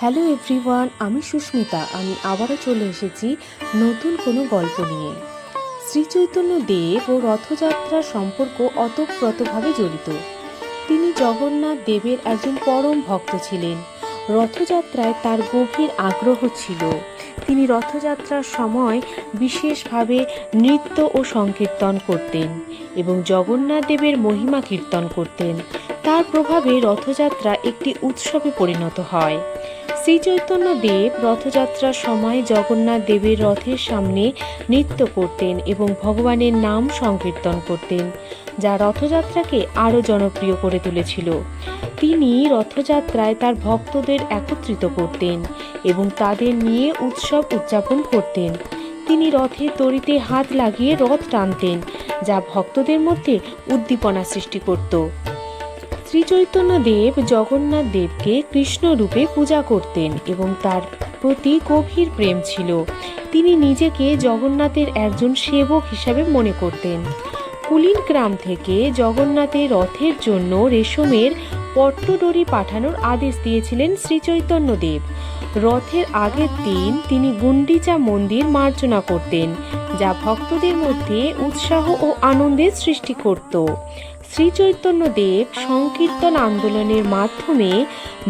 Hello everyone, আমি সুস্মিতা। আমি আবারও চলে এসেছি নতুন কোনো গল্প নিয়ে। শ্রীচৈতন্য দেব ও রথযাত্রার সম্পর্ক অতপ্রতভাবে জড়িত। তিনি জগন্নাথ দেবের একজন পরম ভক্ত ছিলেন। রথযাত্রায় তার গভীর আগ্রহ ছিল। তিনি রথযাত্রার সময় বিশেষভাবে নৃত্য ও সংকীর্তন করতেন এবং জগন্নাথ দেবের মহিমা কীর্তন করতেন। তার প্রভাবে রথযাত্রা একটি উৎসবে পরিণত হয়। শ্রী চৈতন্য দেব রথযাত্রার সময় জগন্নাথ দেবের রথের সামনে নৃত্য করতেন এবং ভগবানের নাম সংকীর্তন করতেন, যা রথযাত্রাকে আরও জনপ্রিয় করে তুলেছিল। তিনি রথযাত্রায় তার ভক্তদের একত্রিত করতেন এবং তাদের নিয়ে উৎসব উদযাপন করতেন। তিনি রথে তরিতে হাত লাগিয়ে রথ টানতেন, যা ভক্তদের মধ্যে উদ্দীপনা সৃষ্টি করত। শ্রীচৈতন্য দেব জগন্নাথ দেবকে কৃষ্ণ রূপে পূজা করতেন এবং তার প্রতি গভীর প্রেম ছিল। তিনি নিজেকে জগন্নাথের একজন সেবক হিসাবে মনে করতেন। কুলিন গ্রাম থেকে জগন্নাথের রথের জন্য রেশমের পট্টডরি পাঠানোর আদেশ দিয়েছিলেন শ্রীচৈতন্য দেব। রথের আগের দিন তিনি গুন্ডিচা মন্দির মার্জনা করতেন। যা ভক্তদের মধ্যে উৎসাহ ও আনন্দের সৃষ্টি করত। শ্রীচৈতন্য দেব সংকীর্তন আন্দোলনের মাধ্যমে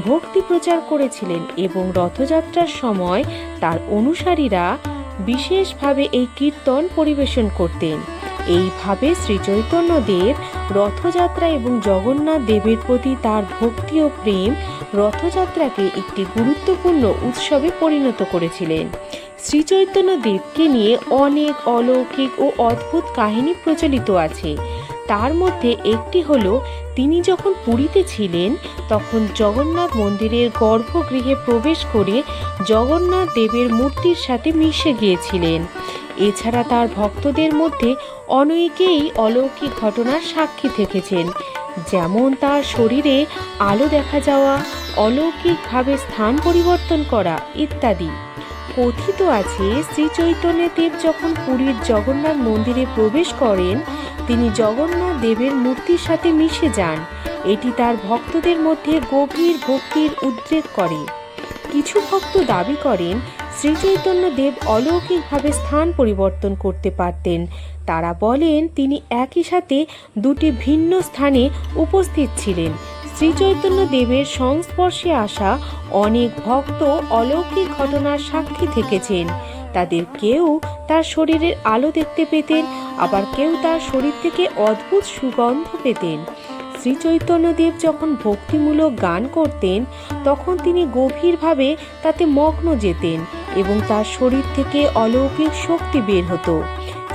ভক্তি প্রচার করেছিলেন এবং রথযাত্রার সময় তার অনুসারীরা বিশেষভাবে এই কীর্তন পরিবেশন করতেন। এইভাবে শ্রীচৈতন্য দেব রথযাত্রা এবং জগন্নাথ দেবের প্রতি তার ভক্তি ও প্রেম রথযাত্রাকে একটি গুরুত্বপূর্ণ উৎসবে পরিণত করেছিলেন। শ্রীচৈতন্য দেবকে নিয়ে অনেক অলৌকিক ও অদ্ভুত কাহিনী প্রচলিত আছে। তার মধ্যে একটি হল, তিনি যখন পুরীতে ছিলেন, তখন জগন্নাথ মন্দিরের গর্ভগৃহে প্রবেশ করে জগন্নাথ দেবের মূর্তির সাথে মিশে গিয়েছিলেন। এছাড়া তার ভক্তদের মধ্যে অনেকেই অলৌকিক ঘটনার সাক্ষী থেকেছেন। যেমন তার শরীরে আলো দেখা যাওয়া, অলৌকিকভাবে স্থান পরিবর্তন করা ইত্যাদি। কথিত আছে, শ্রী চৈতন্য দেব যখন পুরীর জগন্নাথ মন্দিরে প্রবেশ করেন, তিনি জগন্নাথ দেবের মূর্তির সাথে মিশে যান। এটি তার ভক্তদের মধ্যে গভীর ভক্তির উদ্রেক করে। কিছু ভক্ত দাবি করেন শ্রীচৈতন্য দেব অলৌকিকভাবে স্থান পরিবর্তন করতে পারতেন। তারা বলেন, তিনি একই সাথে দুটি ভিন্ন স্থানে উপস্থিত ছিলেন। শ্রীচৈতন্য দেবের সংস্পর্শে আসা অনেক ভক্ত অলৌকিক ঘটনার সাক্ষী থেকেছেন। তাদের কেউ তার শরীরের আলো দেখতে পেতেন, আবার কেউ তার শরীর থেকে অদ্ভুত সুগন্ধ পেতেন। শ্রী চৈতন্যদেব যখন ভক্তিমূলক গান করতেন, তখন তিনি গভীরভাবে তাতে মগ্ন যেতেন এবং তার শরীর থেকে অলৌকিক শক্তি বের হতো।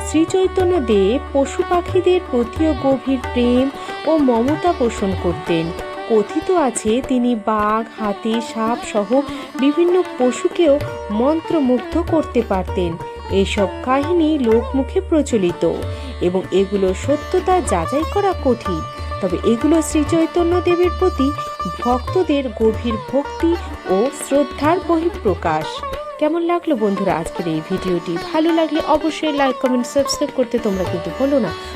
শ্রী চৈতন্যদেব পশু পাখিদের প্রতিও গভীর প্রেম ও মমতা পোষণ করতেন। কথিত আছে, তিনি বাঘ, হাতি, সাপ সহ বিভিন্ন পশুকেও মন্ত্রমুগ্ধ করতে পারতেন। এইসব কাহিনী লোকমুখে প্রচলিত এবং এগুলো সত্যতা যাচাই করা কঠিন। তবে এগুলো শ্রী চৈতন্য দেবের প্রতি ভক্তদের গভীর ভক্তি ও শ্রদ্ধার বহিঃপ্রকাশ। কেমন লাগল বন্ধুরা আজকের এই ভিডিওটি? ভালো লাগলে অবশ্যই লাইক, কমেন্ট, সাবস্ক্রাইব করতে তোমরা কিন্তু ভুলো না।